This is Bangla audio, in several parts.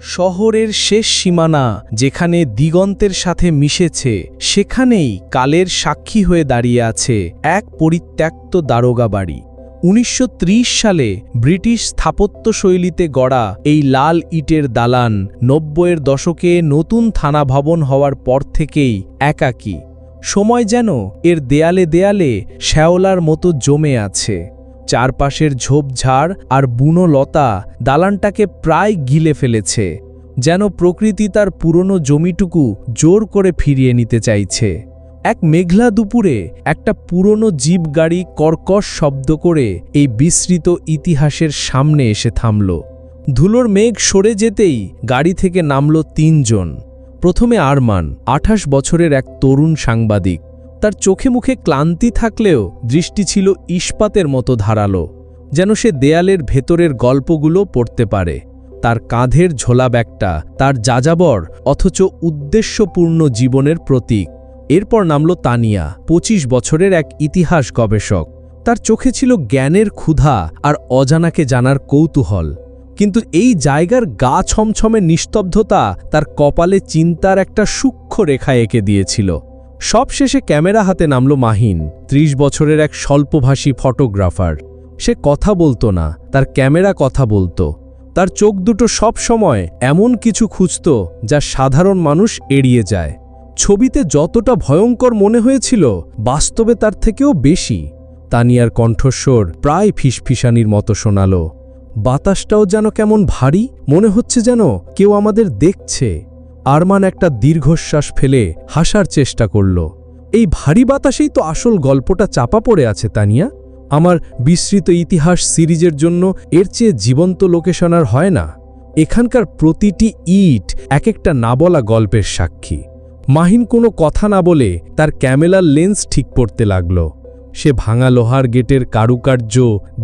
শহরের শেষ সীমানা যেখানে দিগন্তের সাথে মিশেছে, সেখানেই কালের সাক্ষী হয়ে দাঁড়িয়ে আছে এক পরিত্যক্ত দারোগা বাড়ি। উনিশশো সালে ব্রিটিশ স্থাপত্যশৈলীতে গড়া এই লাল ইটের দালান নব্বইয়ের দশকে নতুন থানা ভবন হওয়ার পর থেকেই একাকী। সময় যেন এর দেয়ালে দেয়ালে শ্যাওলার মতো জমে আছে। চারপাশের ঝোপঝাড় আর বুনো লতা দালানটাকে প্রায় গিলে ফেলেছে, যেন প্রকৃতি তার পুরনো জমিটুকু জোর করে ফিরিয়ে নিতে চাইছে। এক মেঘলা দুপুরে একটা পুরনো জিপ গাড়ি কর্কশ শব্দ করে এই বিস্তৃত ইতিহাসের সামনে এসে থামল। ধুলোর মেঘ সরে যেতেই গাড়ি থেকে নামল তিনজন। প্রথমে আরমান, আঠাশ বছরের এক তরুণ সাংবাদিক। তার চোখে মুখে ক্লান্তি থাকলেও দৃষ্টি ছিল ইস্পাতের মতো ধারালো, যেন সে দেয়ালের ভেতরের গল্পগুলো পড়তে পারে। তার কাঁধের ঝোলা ব্যাগটা তার যাযাবর অথচ উদ্দেশ্যপূর্ণ জীবনের প্রতীক। এরপর নামল তানিয়া ২৫ বছরের এক ইতিহাস গবেষক। তার চোখে ছিল জ্ঞানের ক্ষুধা আর অজানাকে জানার কৌতূহল। কিন্তু এই জায়গার গা ছমছমে নিস্তব্ধতা তার কপালে চিন্তার একটা সূক্ষ্ম রেখা এঁকে দিয়েছিল। সবশেষে ক্যামেরা হাতে নামল মাহিন, ত্রিশ বছরের এক স্বল্পভাষী ফটোগ্রাফার। সে কথা বলতো না, তার ক্যামেরা কথা বলতো। তার চোখ দুটো সব সময় এমন কিছু খুঁজত যা সাধারণ মানুষ এড়িয়ে যায়। ছবিতে যতটা ভয়ঙ্কর মনে হয়েছিল, বাস্তবে তার থেকেও বেশি। তানিয়ার কণ্ঠস্বর প্রায় ফিসফিসানির মতো শোনালো। বাতাসটাও যেন কেমন ভারী, মনে হচ্ছে যেন কেউ আমাদের দেখছে। আরমান একটা দীর্ঘশ্বাস ফেলে হাসার চেষ্টা করল। এই ভারী বাতাসেই তো আসল গল্পটা চাপা পড়ে আছে, তানিয়া। আমার বিস্মৃত ইতিহাস সিরিজের জন্য এর চেয়ে জীবন্ত লোকেশন আর হয় না। এখানকার প্রতিটি ইট এক একটা না বলা গল্পের সাক্ষী। মাহিন কোনো কথা না বলে তার ক্যামেলার লেন্স ঠিক পড়তে লাগল। সে ভাঙা লোহার গেটের কারুকার্য,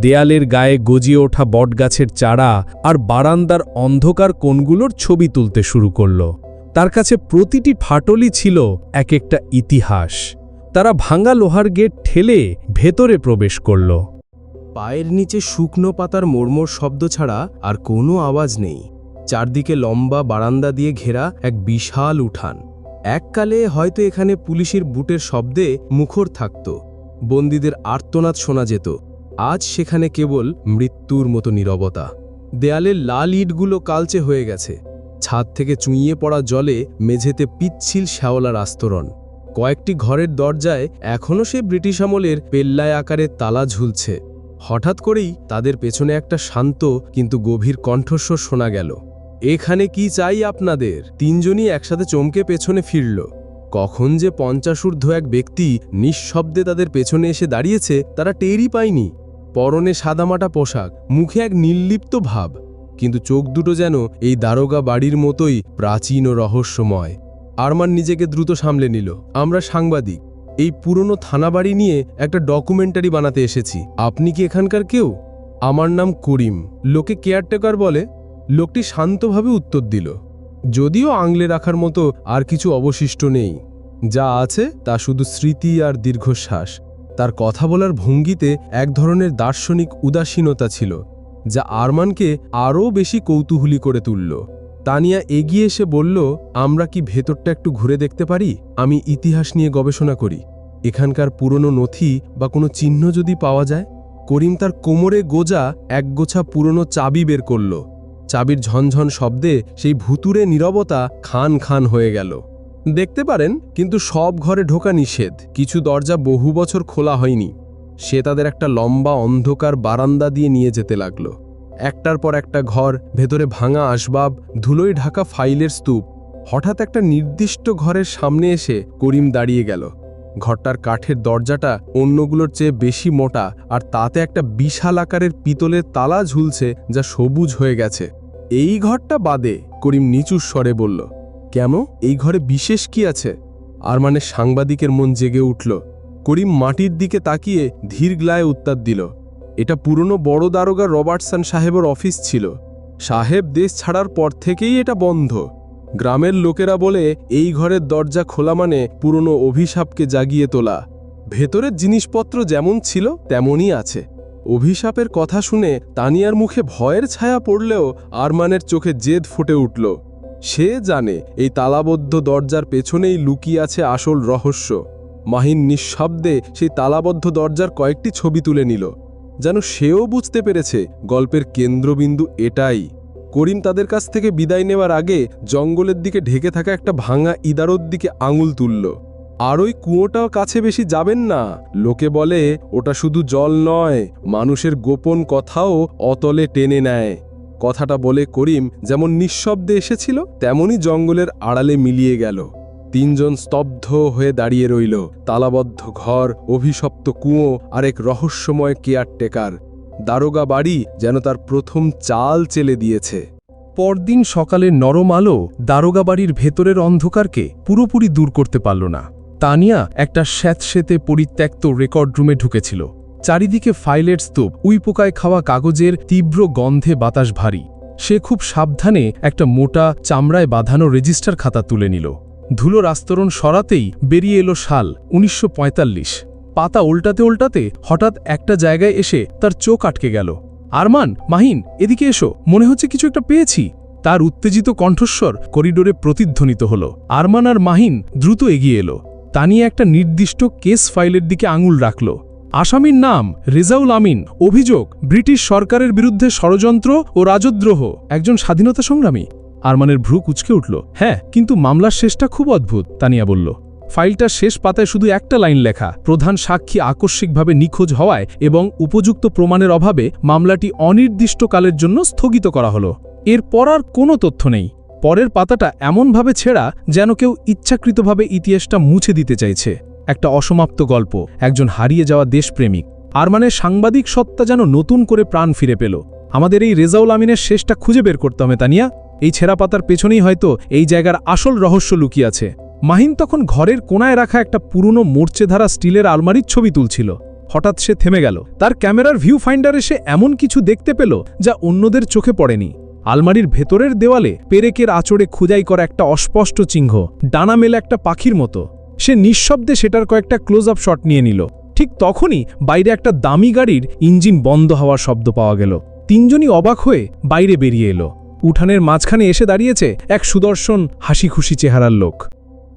দেয়ালের গায়ে গজিয়ে ওঠা বটগাছের চারা আর বারান্দার অন্ধকার কোণগুলোর ছবি তুলতে শুরু করল। তার কাছে প্রতিটি ফাটলই ছিল এক একটা ইতিহাস। তারা ভাঙা লোহার গেট ঠেলে ভেতরে প্রবেশ করল। পায়ের নিচে শুকনো পাতার মোড়মোড় শব্দ ছাড়া আর কোনো আওয়াজ নেই। চারদিকে লম্বা বারান্দা দিয়ে ঘেরা এক বিশাল উঠান। এককালে হয়তো এখানে পুলিশের বুটের শব্দে মুখর থাকত। বন্দীদের আর্তনাদ শোনা যেত। আজ সেখানে কেবল মৃত্যুর মতো নীরবতা। দেয়ালের লাল ইটগুলো কালচে হয়ে গেছে। ছাদ থেকে চুঁইয়ে পড়া জলে মেঝেতে পিচ্ছিল শ্যাওলার আস্তরণ। কয়েকটি ঘরের দরজায় এখনও সে ব্রিটিশ আমলের পেল্লায় আকারে তালা ঝুলছে। হঠাৎ করেই তাদের পেছনে একটা শান্ত কিন্তু গভীর কণ্ঠস্বর শোনা গেল। এখানে কি চাই আপনাদের? তিনজনই একসাথে চমকে পেছনে ফিরল। কখন যে পঞ্চাশূর্ধ্ব এক ব্যক্তি নিঃশব্দে তাদের পেছনে এসে দাঁড়িয়েছে, তারা টেরই পায়নি। পরনে সাদামাটা পোশাক, মুখে এক নির্লিপ্ত ভাব। কিন্তু চোখ দুটো যেন এই দারোগা বাড়ির মতোই প্রাচীন ও রহস্যময়। আরমান নিজেকে দ্রুত সামলে নিল। আমরা সাংবাদিক। এই পুরনো থানাবাড়ি নিয়ে একটা ডকুমেন্টারি বানাতে এসেছি। আপনি কি এখানকার কেউ? আমার নাম করিম। লোকে কেয়ারটেকার বলে। লোকটি শান্তভাবে উত্তর দিল। যদিও আংলে রাখার মতো আর কিছু অবশিষ্ট নেই। যা আছে তা শুধু স্মৃতি আর দীর্ঘশ্বাস। তার কথা বলার ভঙ্গিতে এক ধরনের দার্শনিক উদাসীনতা ছিল। যা আরমানকে আরও বেশি কৌতূহলী করে তুলল। তানিয়া এগিয়ে এসে বলল, আমরা কি ভেতরটা একটু ঘুরে দেখতে পারি? আমি ইতিহাস নিয়ে গবেষণা করি। এখানকার পুরনো নথি বা কোনো চিহ্ন যদি পাওয়া যায়? করিম তার কোমরে গোজা একগোছা পুরনো চাবি বের করল। চাবির ঝনঝন শব্দে সেই ভুতুরে নীরবতা খান খান হয়ে গেল। দেখতে পারেন, কিন্তু সব ঘরে ঢোকা নিষেধ। কিছু দরজা বহু বছর খোলা হয়নি। সে তাদের একটা লম্বা অন্ধকার বারান্দা দিয়ে নিয়ে যেতে লাগল। একটার পর একটা ঘর, ভেতরে ভাঙা আসবাব, ধুলোয় ঢাকা ফাইলের স্তূপ। হঠাৎ একটা নির্দিষ্ট ঘরের সামনে এসে করিম দাঁড়িয়ে গেল। ঘরটার কাঠের দরজাটা অন্যগুলোর চেয়ে বেশি মোটা আর তাতে একটা বিশাল আকারের পিতলের তালা ঝুলছে যা সবুজ হয়ে গেছে। এই ঘরটা বাদে করিম নিচু স্বরে বলল, কেন? এই ঘরে বিশেষ কি আছে? আর মানে সাংবাদিকের মন জেগে উঠল। করিম মাটির দিকে তাকিয়ে ধীর গ্লায় উত্তর দিল, এটা পুরনো বড় দারোগা রবার্টসন সাহেবের অফিস ছিল। সাহেব দেশ ছাড়ার পর থেকেই এটা বন্ধ। গ্রামের লোকেরা বলে, এই ঘরের দরজা খোলা মানে পুরনো অভিশাপকে জাগিয়ে তোলা। ভেতরের জিনিসপত্র যেমন ছিল, তেমনই আছে। অভিশাপের কথা শুনে তানিয়ার মুখে ভয়ের ছায়া পড়লেও আরমানের চোখে জেদ ফুটে উঠল। সে জানে, এই তালাবদ্ধ দরজার পেছনেই লুকিয়ে আছে আসল রহস্য। মাহিন নিঃশব্দে সেই তালাবদ্ধ দরজার কয়েকটি ছবি তুলে নিল। যেন সেও বুঝতে পেরেছে গল্পের কেন্দ্রবিন্দু এটাই। করিম তাদের কাছ থেকে বিদায় নেওয়ার আগে জঙ্গলের দিকে ঢেকে থাকা একটা ভাঙা ইদারোর দিকে আঙুল তুলল। আর ওই কুয়োটাও কাছে বেশি যাবেন না। লোকে বলে, ওটা শুধু জল নয়, মানুষের গোপন কথাও অতলে টেনে নেয়। কথাটা বলে করিম যেমন নিঃশব্দে এসেছিল তেমনই জঙ্গলের আড়ালে মিলিয়ে গেল। তিনজন স্তব্ধ হয়ে দাঁড়িয়ে রইল। তালাবদ্ধ ঘর, অভিশপ্ত কুঁয়ো আর এক রহস্যময় কেয়ারটেকার। দারোগা বাড়ি যেন তার প্রথম চাল চেলে দিয়েছে। পরদিন সকালে নরম আলো দারোগা বাড়ির ভেতরের অন্ধকারকে পুরোপুরি দূর করতে পারল না। তানিয়া একটা স্যাঁতসেতে পরিত্যক্ত রেকর্ড রুমে ঢুকেছিল। চারিদিকে ফাইলের স্তূপ, উইপোকায় খাওয়া কাগজের তীব্র গন্ধে বাতাস ভারী। সে খুব সাবধানে একটা মোটা চামড়ায় বাঁধানো রেজিস্টার খাতা তুলে নিল। ধুলোর আস্তরণ সরাতেই বেরিয়ে এলো সাল উনিশশো পাতা উল্টাতে উল্টাতে হঠাৎ একটা জায়গায় এসে তার চোখ আটকে গেল। আরমান, মাহিন, এদিকে এসো, মনে হচ্ছে কিছু একটা পেয়েছি। তার উত্তেজিত কণ্ঠস্বর করিডোরে প্রতিধ্বনিত হল। আরমান আর মাহিন দ্রুত এগিয়ে এলো। তা নিয়ে একটা নির্দিষ্ট কেস ফাইলের দিকে আঙুল রাখল। আসামির নাম রেজাউল আমিন। অভিযোগ, ব্রিটিশ সরকারের বিরুদ্ধে ষড়যন্ত্র ও রাজদ্রোহ। একজন স্বাধীনতা সংগ্রামী। আরমানের ভ্রু কুচকে উঠল। হ্যাঁ কিন্তু মামলার শেষটা খুব অদ্ভুত, তানিয়া বলল। ফাইলটার শেষ পাতায় শুধু একটা লাইন লেখা, প্রধান সাক্ষী আকস্মিকভাবে নিখোঁজ হওয়ায় এবং উপযুক্ত প্রমাণের অভাবে মামলাটি অনির্দিষ্টকালের জন্য স্থগিত করা হলো। এরপর আর কোনো তথ্য নেই। পরের পাতাটা এমনভাবে ছেঁড়া যেন কেউ ইচ্ছাকৃতভাবে ইতিহাসটা মুছে দিতে চাইছে। একটা অসমাপ্ত গল্প, একজন হারিয়ে যাওয়া দেশপ্রেমিক। আর মানে সাংবাদিক সত্তা যেন নতুন করে প্রাণ ফিরে পেল। আমাদের এই রেজাউল আমিনের শেষটা খুঁজে বের করতে হবে, তানিয়া। এই ছেঁড়া পাতার পেছনেই হয়তো এই জায়গার আসল রহস্য লুকিয়ে আছে। মাহিন তখন ঘরের কোনায় রাখা একটা পুরনো মোর্চে ধারা স্টিলের আলমারির ছবি তুলছিল। হঠাৎ সে থেমে গেল। তার ক্যামেরার ভিউ ফাইন্ডারে সে এমন কিছু দেখতে পেল যা অন্যদের চোখে পড়েনি। আলমারির ভেতরের দেওয়ালে পেরেকের আচড়ে খুদাই করা একটা অস্পষ্ট চিহ্ন, ডানা মেলে একটা পাখির মতো। সে নিঃশব্দে সেটার কয়েকটা ক্লোজ আপ শট নিয়ে নিল। ঠিক তখনই বাইরে একটা দামি গাড়ির ইঞ্জিন বন্ধ হওয়ার শব্দ পাওয়া গেল। তিনজনই অবাক হয়ে বাইরে বেরিয়ে এলো। উঠানের মাঝখানে এসে দাঁড়িয়েছে এক সুদর্শন হাসি খুশি চেহারার লোক।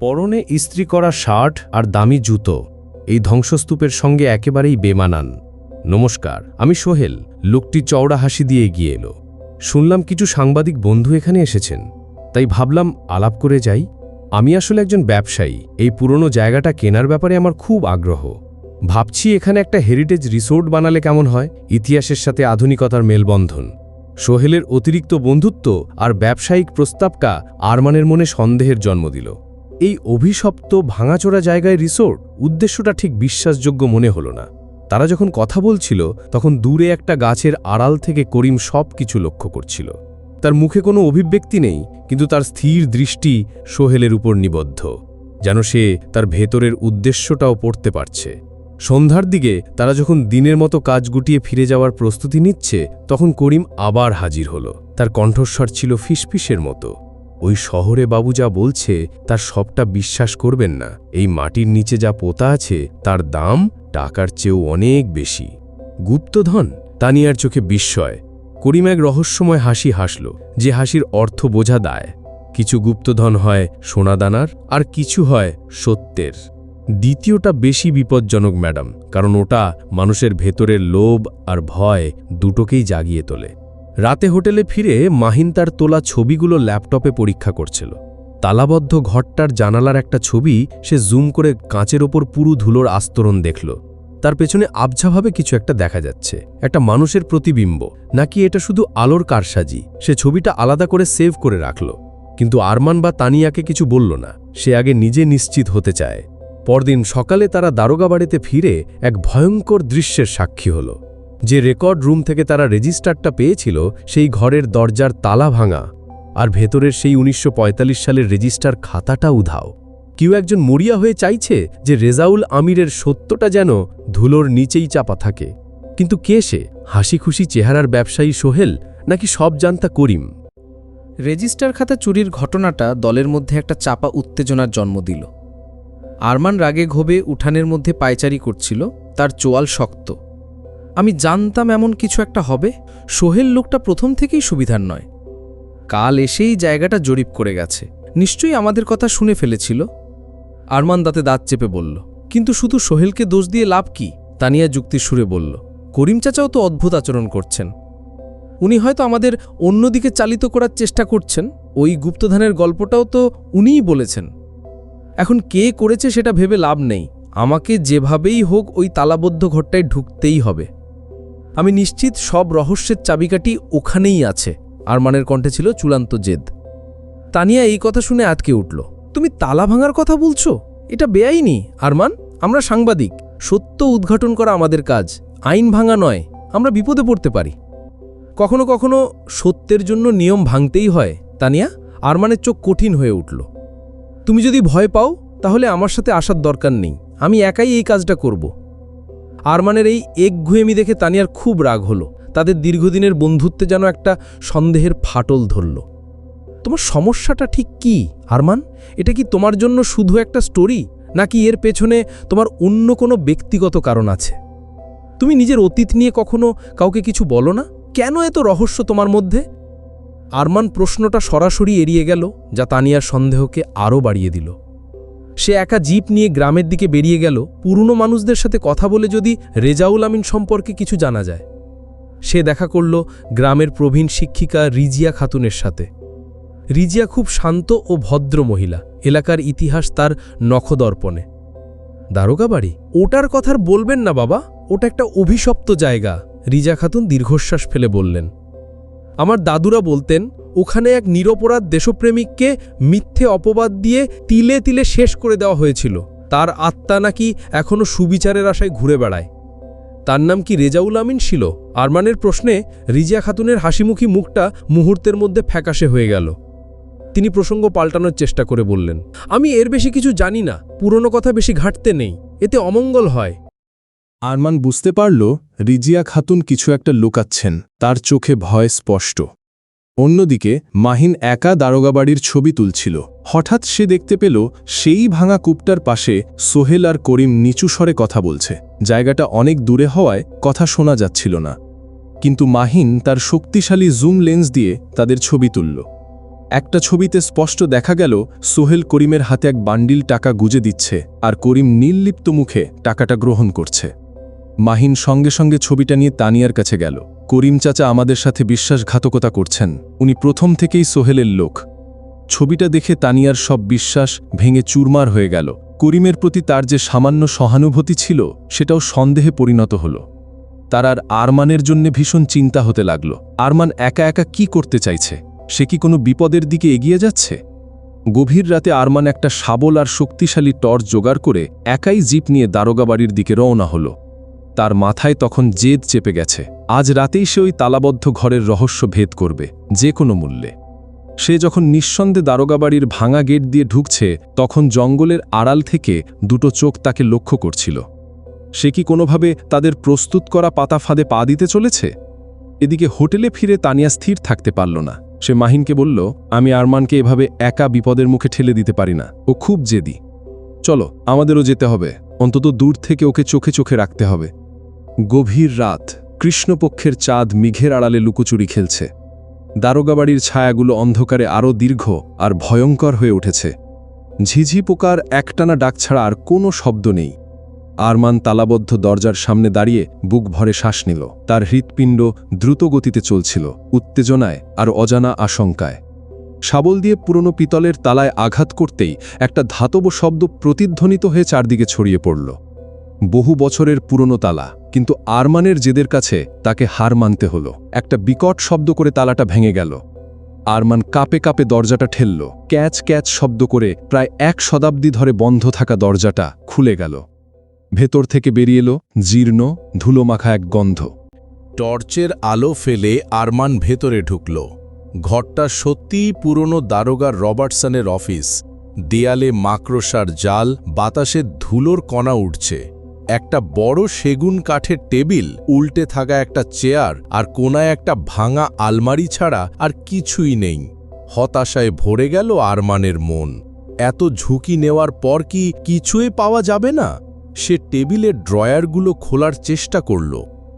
পরনে ইস্ত্রি করা শার্ট আর দামি জুতো। এই ধ্বংসস্তূপের সঙ্গে একেবারেই বেমানান। নমস্কার, আমি সোহেল। লোকটি চওড়া হাসি দিয়ে এগিয়ে এলো। শুনলাম কিছু সাংবাদিক বন্ধু এখানে এসেছেন। তাই ভাবলাম, আলাপ করে যাই। আমি আসলে একজন ব্যবসায়ী। এই পুরনো জায়গাটা কেনার ব্যাপারে আমার খুব আগ্রহ। ভাবছি এখানে একটা হেরিটেজ রিসোর্ট বানালে কেমন হয়? ইতিহাসের সাথে আধুনিকতার মেলবন্ধন। সোহেলের অতিরিক্ত বন্ধুত্ব আর ব্যবসায়িক প্রস্তাবটা আরমানের মনে সন্দেহের জন্ম দিল। এই অভিশপ্ত, ভাঙাচোরা জায়গায় রিসোর্ট? উদ্দেশ্যটা ঠিক বিশ্বাসযোগ্য মনে হল না। তারা যখন কথা বলছিল, তখন দূরে একটা গাছের আড়াল থেকে করিম সব কিছু লক্ষ্য করছিল। তার মুখে কোনো অভিব্যক্তি নেই, কিন্তু তার স্থির দৃষ্টি সোহেলের উপর নিবদ্ধ, যেন সে তার ভেতরের উদ্দেশ্যটাও পড়তে পারছে। সন্ধ্যার দিকে তারা যখন দিনের মতো কাজ গুটিয়ে ফিরে যাওয়ার প্রস্তুতি নিচ্ছে, তখন করিম আবার হাজির হলো। তার কণ্ঠস্বর ছিল ফিসফিসের মতো। ওই শহরে বাবু যা বলছে, তার সবটা বিশ্বাস করবেন না। এই মাটির নিচে যা পোতা আছে, তার দাম টাকার চেয়েও অনেক বেশি। গুপ্তধন? তানিয়ার চোখে বিস্ময়। করিম এক রহস্যময় হাসি হাসল, যে হাসির অর্থ বোঝা দায়। কিছু গুপ্তধন হয় সোনাদানার, আর কিছু হয় সত্যের। দ্বিতীয়টা বেশি বিপজ্জনক, ম্যাডাম, কারণ ওটা মানুষের ভেতরের লোভ আর ভয় দুটোকেই জাগিয়ে তোলে। রাতে হোটেলে ফিরে মাহিন তার তোলা ছবিগুলো ল্যাপটপে পরীক্ষা করছিল। তালাবদ্ধ ঘরটার জানালার একটা ছবি সে জুম করে কাঁচের ওপর পুরু ধুলোর আস্তরণ দেখল। তার পেছনে আবঝাভাবে কিছু একটা দেখা যাচ্ছে। একটা মানুষের প্রতিবিম্ব। নাকি এটা শুধু আলোর কারসাজি? সে ছবিটা আলাদা করে সেভ করে রাখল। কিন্তু আরমান বা তানিয়াকে কিছু বলল না। সে আগে নিজে নিশ্চিত হতে চায়। পরদিন সকালে তারা দারোগা বাড়িতে ফিরে এক ভয়ঙ্কর দৃশ্যের সাক্ষী হল। যে রেকর্ড রুম থেকে তারা রেজিস্টারটা পেয়েছিল, সেই ঘরের দরজার তালা ভাঙা। আর ভেতরের সেই উনিশশো পঁয়তাল্লিশ সালের রেজিস্টার খাতাটা উধাও। কেউ একজন মরিয়া হয়ে চাইছে যে রেজাউল আমিরের সত্যটা যেন ধুলোর নিচেই চাপা থাকে। কিন্তু কে সে? হাসি খুশি চেহারার ব্যবসায়ী সোহেল নাকি সব জানতা করিম? রেজিস্টার খাতা চুরির ঘটনাটা দলের মধ্যে একটা চাপা উত্তেজনার জন্ম দিল। আরমান রাগে ক্ষোভে উঠানের মধ্যে পায়চারি করছিল, তার চোয়াল শক্ত। আমি জানতাম এমন কিছু একটা হবে, সোহেল লোকটা প্রথম থেকেই সুবিধার নয়। কাল এসেই জায়গাটা জরিপ করে গেছে, নিশ্চয়ই আমাদের কথা শুনে ফেলেছিল। আরমান দাঁতে দাঁত চেপে বলল, কিন্তু শুধু সোহেলকে দোষ দিয়ে লাভ কি? তানিয়া যুক্তি সুরে বলল, করিম চাচাও তো অদ্ভুত আচরণ করছেন। উনি হয়তো আমাদের অন্যদিকে চালিত করার চেষ্টা করছেন। ওই গুপ্তধানের গল্পটাও তো উনিই বলেছেন। এখন কে করেছে সেটা ভেবে লাভ নেই। আমাকে যেভাবেই হোক ওই তালাবদ্ধ ঘরটায় ঢুকতেই হবে। আমি নিশ্চিত সব রহস্যের চাবিকাঠি ওখানেই আছে। আরমানের কণ্ঠে ছিল চূড়ান্ত জেদ। তানিয়া এই কথা শুনে আটকে উঠল। তুমি তালা ভাঙার কথা বলছো? এটা বেআইনি। আরমান, আমরা সাংবাদিক। সত্য উদ্ঘাটন করা আমাদের কাজ। আইন ভাঙা নয়। আমরা বিপদে পড়তে পারি। কখনো কখনো সত্যের জন্য নিয়ম ভাঙতেই হয়। তানিয়া, আরমানের চোখ কঠিন হয়ে উঠল। তুমি যদি ভয় পাও, তাহলে আমার সাথে আসার দরকার নেই। আমি একাই এই কাজটা করব। আরমানের এই একঘুয়েমি দেখে তানিয়ার খুব রাগ হলো। তাদের দীর্ঘদিনের বন্ধুত্বে যেন একটা সন্দেহের ফাটল ধরল। তোমার সমস্যাটা ঠিক কি, আরমান? এটা কি তোমার জন্য শুধু একটা স্টোরি নাকি এর পেছনে তোমার অন্য কোনো ব্যক্তিগত কারণ আছে? তুমি নিজের অতীত নিয়ে কখনো কাউকে কিছু বলো না? কেন এত রহস্য তোমার মধ্যে? আরমান প্রশ্নটা সরাসরি এড়িয়ে গেল, যা তানিয়ার সন্দেহকে আরও বাড়িয়ে দিল। সে একা জিপ নিয়ে গ্রামের দিকে বেরিয়ে গেল, পুরনো মানুষদের সাথে কথা বলে যদি রেজাউল আমিন সম্পর্কে কিছু জানা যায়। সে দেখা করল গ্রামের প্রবীণ শিক্ষিকা রিজিয়া খাতুনের সাথে। রিজিয়া খুব শান্ত ও ভদ্র মহিলা, এলাকার ইতিহাস তার নখদর্পণে। দারোগা বাড়ি? ওটার কথার বলবেন না বাবা, ওটা একটা অভিশপ্ত জায়গা রিজা খাতুন দীর্ঘশ্বাস ফেলে বললেন। আমার দাদুরা বলতেন, ওখানে এক নিরপরাধ দেশপ্রেমিককে মিথ্যে অপবাদ দিয়ে তিলে তিলে শেষ করে দেওয়া হয়েছিল। তার আত্মা নাকি এখনও সুবিচারের আশায় ঘুরে বেড়ায়। তার নাম কি রেজাউল আমিন ছিল? আরমানের প্রশ্নে রিজিয়া খাতুনের হাসিমুখী মুখটা মুহূর্তের মধ্যে ফ্যাকাশে হয়ে গেল। তিনি প্রসঙ্গ পাল্টানোর চেষ্টা করে বললেন, আমি এর বেশি কিছু জানি না। পুরনো কথা বেশি ঘাটতে নেই। এতে অমঙ্গল হয়। আরমান বুঝতে পারল, রিজিয়া খাতুন কিছু একটা লুকাচ্ছেন, তার চোখে ভয় স্পষ্ট। অন্যদিকে, মাহিন একা দারোগাবাড়ির ছবি তুলছিল। হঠাৎ সে দেখতে পেল, সেই ভাঙা কূপটার পাশে সোহেল আর করিম নিচু স্বরে কথা বলছে। জায়গাটা অনেক দূরে হওয়ায় কথা শোনা যাচ্ছিল না। কিন্তু মাহিন তার শক্তিশালী জুম লেন্স দিয়ে তাদের ছবি তুলল। একটা ছবিতে স্পষ্ট দেখা গেল, সোহেল করিমের হাতে এক বান্ডিল টাকা গুজে দিচ্ছে আর করিম নির্লিপ্ত মুখে টাকাটা গ্রহণ করছে। মাহিন সঙ্গে সঙ্গে ছবিটা নিয়ে তানিয়ার কাছে গেল। করিম চাচা আমাদের সাথে বিশ্বাসঘাতকতা করছেন। উনি প্রথম থেকেই সোহেলের লোক। ছবিটা দেখে তানিয়ার সব বিশ্বাস ভেঙে চুরমার হয়ে গেল। করিমের প্রতি তার যে সামান্য সহানুভূতি ছিল, সেটাও সন্দেহে পরিণত হল। তার আর আরমানের জন্য ভীষণ চিন্তা হতে লাগল। আরমান একা একা কি করতে চাইছে? সে কি কোনো বিপদের দিকে এগিয়ে যাচ্ছে? গভীর রাতে আরমান একটা শাবল আর শক্তিশালী টর্চ জোগাড় করে একাই জিপ নিয়ে দারোগা বাড়ির দিকে রওনা হল। তার মাথায় তখন জেদ চেপে গেছে। আজ রাতেই সে ওই তালাবদ্ধ ঘরের রহস্য ভেদ করবে, যে কোনো মূল্যে। সে যখন নিঃসন্দেহে দারোগাবাড়ির ভাঙা গেট দিয়ে ঢুকছে, তখন জঙ্গলের আড়াল থেকে দুটো চোখ তাকে লক্ষ্য করছিল। সে কি কোনোভাবে তাদের প্রস্তুত করা পাতা ফাঁদে পা দিতে চলেছে? এদিকে হোটেলে ফিরে তানিয়া স্থির থাকতে পারল না। সে মাহিনকে বলল, আমি আরমানকে এভাবে একা বিপদের মুখে ঠেলে দিতে পারি না। ও খুব জেদি। চলো, আমাদেরও যেতে হবে। অন্তত দূর থেকে ওকে চোখে চোখে রাখতে হবে। গভীর রাত কৃষ্ণপক্ষের চাঁদ মেঘের আড়ালে লুকোচুরি খেলছে। দারোগাবাড়ির ছায়াগুলো অন্ধকারে আরও দীর্ঘ আর ভয়ঙ্কর হয়ে উঠেছে। ঝিঝি পোকার একটানা ডাক ছাড়া আর কোনো শব্দ নেই। আরমান তালাবদ্ধ দরজার সামনে দাঁড়িয়ে বুক ভরে শ্বাস নিল। তার হৃৎপিণ্ড দ্রুত গতিতে চলছিল, উত্তেজনায় আর অজানা আশঙ্কায়। শাবল দিয়ে পুরনো পিতলের তালায় আঘাত করতেই একটা ধাতব শব্দ প্রতিধ্বনিত হয়ে চারদিকে ছড়িয়ে পড়ল। বহু বছরের পুরনো তালা। কিন্তু আরমানের জেদের কাছে তাকে হার মানতে হল। একটা বিকট শব্দ করে তালাটা ভেঙে গেল। আরমান কাপে কাপে দরজাটা ঠেলল। ক্যাচ ক্যাচ শব্দ করে প্রায় এক শতাব্দী ধরে বন্ধ থাকা দরজাটা খুলে গেল। ভেতর থেকে বেরিয়ে এলো জীর্ণ, ধুলোমাখা এক গন্ধ। টর্চের আলো ফেলে আরমান ভেতরে ঢুকল। ঘরটা সত্যিই পুরনো দারোগার রবার্টসনের অফিস। দেয়ালে মাকড়সার জাল, বাতাসে ধুলোর কণা উঠছে একটা বড় সেগুন কাঠের টেবিল, উল্টে থাকা একটা চেয়ার আর কোনায় একটা ভাঙা আলমারি ছাড়া আর কিছুই নেই। হতাশায় ভরে গেল আরমানের মন। এত ঝুঁকি নেওয়ার পর কি কিছুই পাওয়া যাবে না? সে টেবিলের ড্রয়ারগুলো খোলার চেষ্টা করল।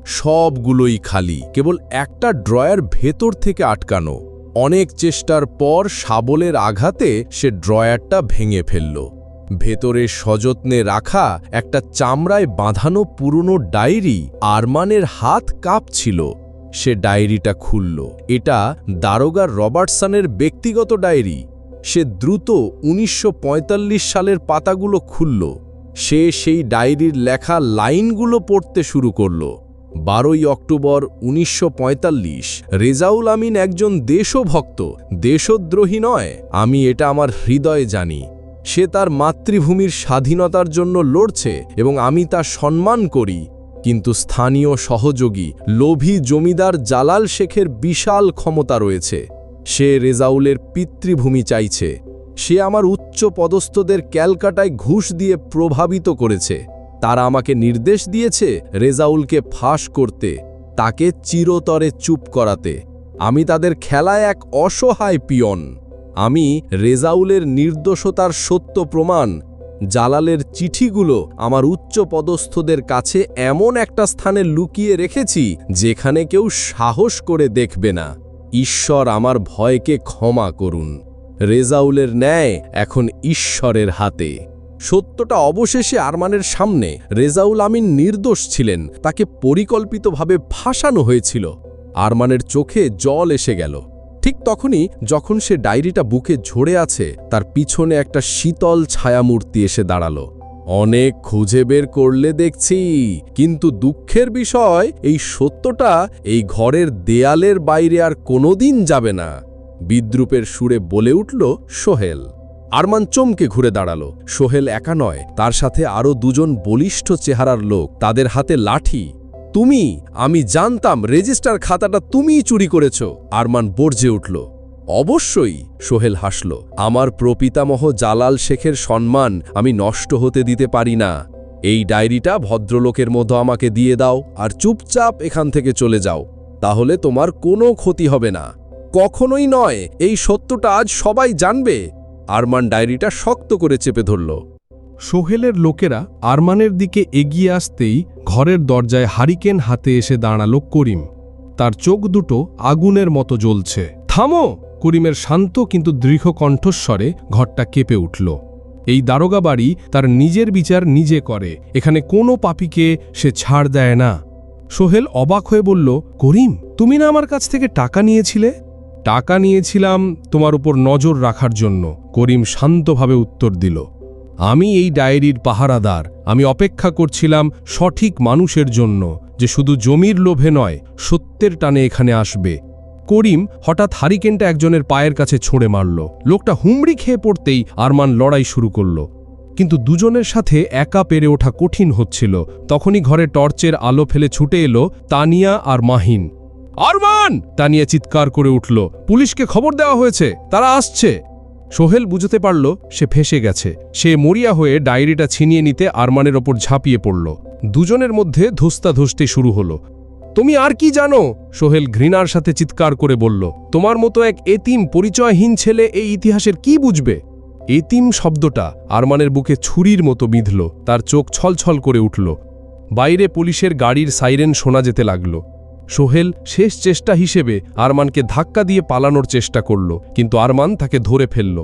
সবগুলোই খালি, কেবল একটা ড্রয়ার ভেতর থেকে আটকানো। অনেক চেষ্টার পর শাবলের আঘাতে সে ড্রয়ারটা ভেঙে ফেলল। ভেতরে সযত্নে রাখা একটা চামড়ায় বাঁধানো পুরনো ডায়েরি আরমানের হাত কাঁপছিল। সে ডায়েরিটা খুলল। এটা দারোগা রবার্টসনের ব্যক্তিগত ডায়েরি। সে দ্রুত উনিশশো পঁয়তাল্লিশ সালের পাতাগুলো খুলল। সে সেই ডায়েরির লেখা লাইনগুলো পড়তে শুরু করল। বারোই অক্টোবর উনিশশো পঁয়তাল্লিশ, রেজাউল আমিন একজন দেশভক্ত, দেশদ্রোহী নয়, আমি এটা আমার হৃদয়ে জানি। সে তার মাতৃভূমির স্বাধীনতার জন্য লড়ছে এবং আমি তা সম্মান করি। কিন্তু স্থানীয় সহযোগী, লোভী জমিদার জালাল শেখের বিশাল ক্ষমতা রয়েছে। সে রেজাউলের পিতৃভূমি চাইছে। সে আমার উচ্চ পদস্থদের ক্যালকাটায় ঘুষ দিয়ে প্রভাবিত করেছে। তারা আমাকে নির্দেশ দিয়েছে রেজাউলকে ফাঁস করতে, তাকে চিরতরে চুপ করাতে। আমি তাদের খেলায় এক অসহায় পিয়ন। আমি রেজাউলের নির্দোষতার সত্য প্রমাণ, জালালের চিঠিগুলো আমার উচ্চ পদস্থদের কাছে এমন একটা স্থানে লুকিয়ে রেখেছি যেখানে কেউ সাহস করে দেখবে না। ঈশ্বর আমার ভয়কে ক্ষমা করুন। রেজাউলের ন্যায় এখন ঈশ্বরের হাতে। সত্যটা অবশেষে আরমানের সামনে। রেজাউল আমিন নির্দোষ ছিলেন, তাকে পরিকল্পিতভাবে ফাঁসানো হয়েছিল। আরমানের চোখে জল এসে গেল। ঠিক তখনই যখন সে ডায়েরিটা বুকে ঝরে আছে, তার পিছনে একটা শীতল ছায়ামূর্তি এসে দাঁড়াল। অনেক খুঁজে বের করলে দেখছি, কিন্তু দুঃখের বিষয়, এই সত্যটা এই ঘরের দেয়ালের বাইরে আর কোনোদিন যাবে না। বিদ্রুপের সুরে বলে উঠল সোহেল। আরমান চমকে ঘুরে দাঁড়াল। সোহেল একা নয়, তার সাথে আরও দুজন বলিষ্ঠ চেহারার লোক, তাদের হাতে লাঠি। তুমি, আমি জানতাম রেজিস্টার খাতাটা তুমিই চুরি করেছ। আরমান বর্জে উঠল। অবশ্যই, সোহেল হাসল। আমার প্রপিতামহ জালাল শেখের সম্মান আমি নষ্ট হতে দিতে পারি না। এই ডায়েরিটা ভদ্রলোকের মতো আমাকে দিয়ে দাও আর চুপচাপ এখান থেকে চলে যাও। তাহলে তোমার কোনো ক্ষতি হবে না। কখনোই নয়, এই সত্যটা আজ সবাই জানবে। আরমান ডায়েরিটা শক্ত করে চেপে ধরল। সোহেলের লোকেরা আরমানের দিকে এগিয়ে আসতেই ঘরের দরজায় হারিকেন হাতে এসে দাঁড়াল করিম। তার চোখ দুটো আগুনের মতো জ্বলছে। থামো! করিমের শান্ত কিন্তু দৃঢ় কণ্ঠস্বরে ঘরটা কেঁপে উঠল। এই দারোগা বাড়ি তার নিজের বিচার নিজে করে। এখানে কোনো পাপিকে সে ছাড় দেয় না। সোহেল অবাক হয়ে বলল, করিম, তুমি না আমার কাছ থেকে টাকা নিয়েছিলে? টাকা নিয়েছিলাম তোমার উপর নজর রাখার জন্য, করিম শান্তভাবে উত্তর দিল। আমি এই ডায়েরির পাহারাদার। আমি অপেক্ষা করছিলাম সঠিক মানুষের জন্য, যে শুধু জমির লোভে নয়, সত্যের টানে এখানে আসবে। করিম হঠাৎ হারিকেনটা একজনের পায়ের কাছে ছুঁড়ে মারল। লোকটা হুমড়ি খেয়ে পড়তেই আরমান লড়াই শুরু করল। কিন্তু দুজনের সাথে একা পেরে ওঠা কঠিন হচ্ছিল। তখনই ঘরে টর্চের আলো ফেলে ছুটে এলো তানিয়া আর মাহিন। আরমান! তানিয়া চিৎকার করে উঠল। পুলিশকে খবর দেওয়া হয়েছে, তারা আসছে। সোহেল বুঝতে পারল সে ফেসে গেছে। সে মরিয়া হয়ে ডায়েরিটা ছিনিয়ে নিতে আরমানের ওপর ঝাঁপিয়ে পড়ল। দুজনের মধ্যে ধস্তাধস্তি শুরু হলো। তুমি আর কি জানো? সোহেল ঘৃণার সাথে চিৎকার করে বলল। তোমার মতো এক এতিম পরিচয়হীন ছেলে এই ইতিহাসের কি বুঝবে? এতিম শব্দটা আরমানের বুকে ছুরির মতো বিঁধল। তার চোখ ছলছল করে উঠল। বাইরে পুলিশের গাড়ির সাইরেন শোনা যেতে লাগল। সোহেল শেষ চেষ্টা হিসেবে আরমানকে ধাক্কা দিয়ে পালানোর চেষ্টা করল, কিন্তু আরমান তাকে ধরে ফেলল।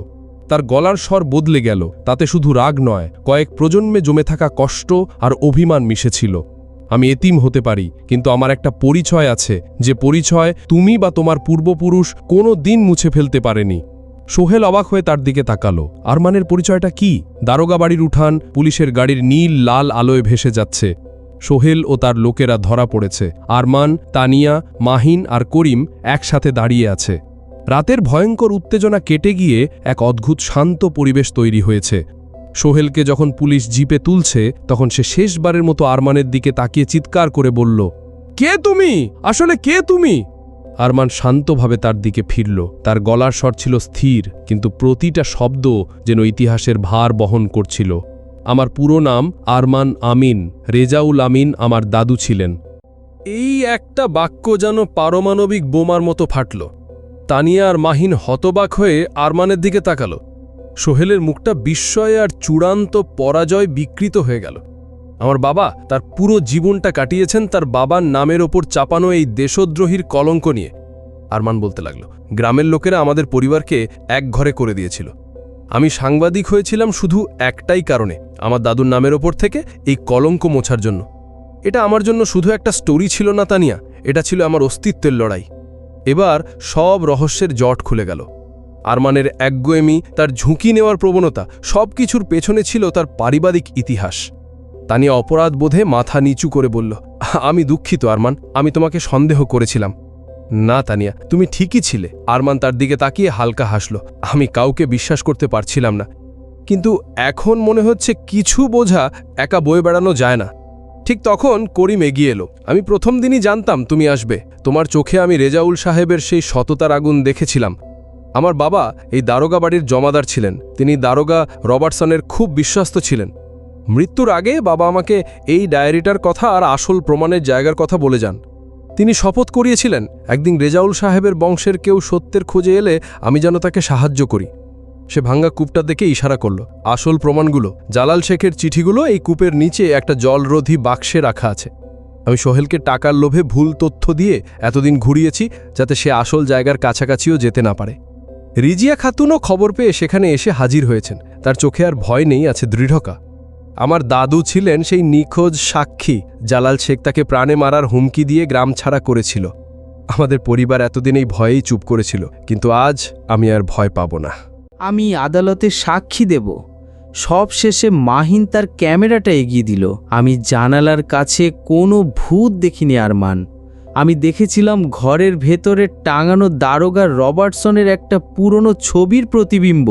তার গলার স্বর বদলে গেল, তাতে শুধু রাগ নয়, কয়েক প্রজন্মে জমে থাকা কষ্ট আর অভিমান মিশেছিল। আমি এতিম হতে পারি, কিন্তু আমার একটা পরিচয় আছে, যে পরিচয় তুমি বা তোমার পূর্বপুরুষ কোনো দিন মুছে ফেলতে পারেনি। সোহেল অবাক হয়ে তার দিকে তাকালো। আরমানের পরিচয়টা কি? দারোগা বাড়ির উঠান, পুলিশের গাড়ির নীল, লাল আলোয় ভেসে যাচ্ছে। সোহেল ও তার লোকেরা ধরা পড়েছে। আরমান, তানিয়া, মাহিন আর করিম একসাথে দাঁড়িয়ে আছে। রাতের ভয়ঙ্কর উত্তেজনা কেটে গিয়ে এক অদ্ভুত শান্ত পরিবেশ তৈরি হয়েছে। সোহেলকে যখন পুলিশ জিপে তুলছে, তখন সে শেষবারের মতো আরমানের দিকে তাকিয়ে চিৎকার করে বলল, কে তুমি? আসলে কে তুমি? আরমান শান্তভাবে তার দিকে ফিরল। তার গলার স্বর ছিল স্থির, কিন্তু প্রতিটা শব্দ যেন ইতিহাসের ভার বহন করছিল। আমার পুরো নাম আরমান আমিন, রেজাউল আমিন আমার দাদু ছিলেন। এই একটা বাক্য যেন পারমাণবিক বোমার মতো ফাটল। তানিয়া আর মাহিন হতবাক হয়ে আরমানের দিকে তাকালো। সোহেলের মুখটা বিস্ময়ে আর চূড়ান্ত পরাজয় বিকৃত হয়ে গেল। আমার বাবা তার পুরো জীবনটা কাটিয়েছেন তার বাবার নামের ওপর চাপানো এই দেশদ্রোহীর কলঙ্ক নিয়ে। আরমান বলতে লাগল, গ্রামের লোকেরা আমাদের পরিবারকে এক ঘরে করে দিয়েছিল। আমি সাংবাদিক হয়েছিলাম শুধু একটাই কারণে, আমার দাদুর নামের ওপর থেকে এই কলঙ্ক মোছার জন্য। এটা আমার জন্য শুধু একটা স্টোরি ছিল না, তানিয়া। এটা ছিল আমার অস্তিত্বের লড়াই। এবার সব রহস্যের জট খুলে গেল। আরমানের একগুয়েমি, তার ঝুঁকি নেওয়ার প্রবণতা সব কিছুর পেছনে ছিল তার পারিবারিক ইতিহাস। তানিয়া অপরাধ বোধে মাথা নিচু করে বলল, আমি দুঃখিত আরমান, আমি তোমাকে সন্দেহ করেছিলাম। না, তানিয়া, তুমি ঠিকই ছিলে। আরমান তার দিকে তাকিয়ে হালকা হাসল। আমি কাউকে বিশ্বাস করতে পারছিলাম না। কিন্তু এখন মনে হচ্ছে কিছু বোঝা একা বয়ে বেড়ানো যায় না। ঠিক তখন করিম এগিয়ে এলো। আমি প্রথম দিনই জানতাম তুমি আসবে। তোমার চোখে আমি রেজাউল সাহেবের সেই সততার আগুন দেখেছিলাম। আমার বাবা এই দারোগা বাড়ির জমাদার ছিলেন। তিনি দারোগা রবার্টসনের খুব বিশ্বস্ত ছিলেন। মৃত্যুর আগে বাবা আমাকে এই ডায়েরিটার কথা আর আসল প্রমাণের জায়গার কথা বলে যান। তিনি শপথ করিয়েছিলেন, একদিন রেজাউল সাহেবের বংশের কেউ সত্যের খোঁজে এলে আমি যেন তাকে সাহায্য করি। সে ভাঙ্গা কূপটা দেখে ইশারা করল, আসল প্রমাণগুলো, জালাল শেখের চিঠিগুলো এই কূপের নিচে একটা জলরোধী বাক্সে রাখা আছে। আমি সোহেলকে টাকার লোভে ভুল তথ্য দিয়ে এতদিন ঘুরিয়েছি যাতে সে আসল জায়গার কাছাকাছিও যেতে না পারে। রিজিয়া খাতুনও খবর পেয়ে সেখানে এসে হাজির হয়েছেন। তার চোখে আর ভয় নেই, আছে দৃঢ়কা আমার দাদু ছিলেন সেই নিখোঁজ সাক্ষী, জালাল শেখ তাকে প্রাণে মারার হুমকি দিয়ে গ্রাম ছাড়া করেছিল। আমাদের পরিবার এতদিন এই ভয়েই চুপ করেছিল, কিন্তু আজ আমি আর ভয় পাব না। আমি আদালতে সাক্ষী দেব। সব শেষে মাহিন তার ক্যামেরাটা এগিয়ে দিল। আমি জানালার কাছে কোনো ভূত দেখিনি, আরমান। আমি দেখেছিলাম ঘরের ভেতরে টাঙানো দারোগা রবার্টসনের একটা পুরনো ছবির প্রতিবিম্ব।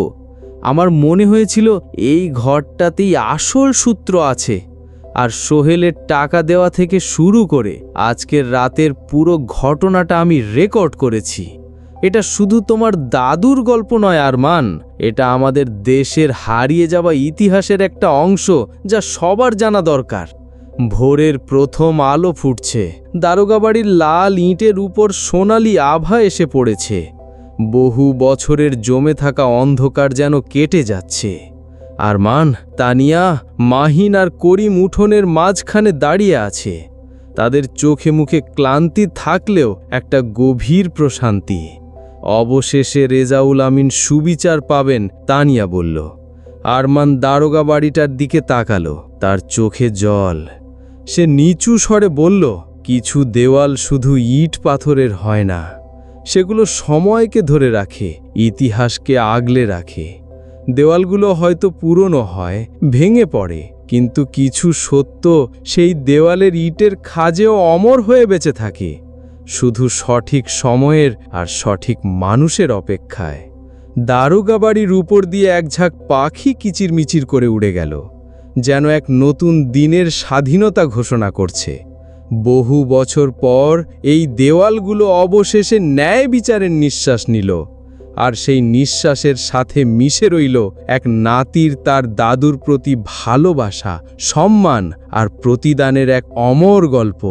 আমার মনে হয়েছিল এই ঘরটাতেই আসল সূত্র আছে। আর সোহেলের টাকা দেওয়া থেকে শুরু করে আজকের রাতের পুরো ঘটনাটা আমি রেকর্ড করেছি। এটা শুধু তোমার দাদুর গল্প নয়, আরমান। এটা আমাদের দেশের হারিয়ে যাওয়া ইতিহাসের একটা অংশ যা সবার জানা দরকার। ভোরের প্রথম আলো ফুটছে। দারোগাবাড়ির লাল ইঁটের উপর সোনালি আভা এসে পড়েছে। বহু বছরের জমে থাকা অন্ধকার যেন কেটে যাচ্ছে। আরমান তানিয়া, মাহিন আর করিম উঠোনের মাঝখানে দাঁড়িয়ে আছে। তাদের চোখে মুখে ক্লান্তি থাকলেও একটা গভীর প্রশান্তি। অবশেষে রেজাউল আমিন সুবিচার পাবেন, তানিয়া বলল। আরমান দারোগা বাড়িটার দিকে তাকালো, তার চোখে জল। সে নিচু স্বরে বলল, কিছু দেওয়াল শুধু ইট পাথরের হয় না। সেগুলো সময়কে ধরে রাখে, ইতিহাসকে আগলে রাখে। দেওয়ালগুলো হয়তো পুরনো হয়, ভেঙে পড়ে, কিন্তু কিছু সত্য সেই দেওয়ালের ইটের খাজেও অমর হয়ে বেঁচে থাকে। শুধু সঠিক সময়ের আর সঠিক মানুষের অপেক্ষায়। দারোগা বাড়ির উপর দিয়ে এক ঝাঁক পাখি কিচিরমিচির করে উড়ে গেল, যেন এক নতুন দিনের স্বাধীনতা ঘোষণা করছে। বহু বছর পর এই দেওয়ালগুলো অবশেষে ন্যায় বিচারের নিঃশ্বাস নিল, আর সেই নিঃশ্বাসের সাথে মিশে রইল এক নাতির তার দাদুর প্রতি ভালোবাসা, সম্মান আর প্রতিদানের এক অমর গল্প।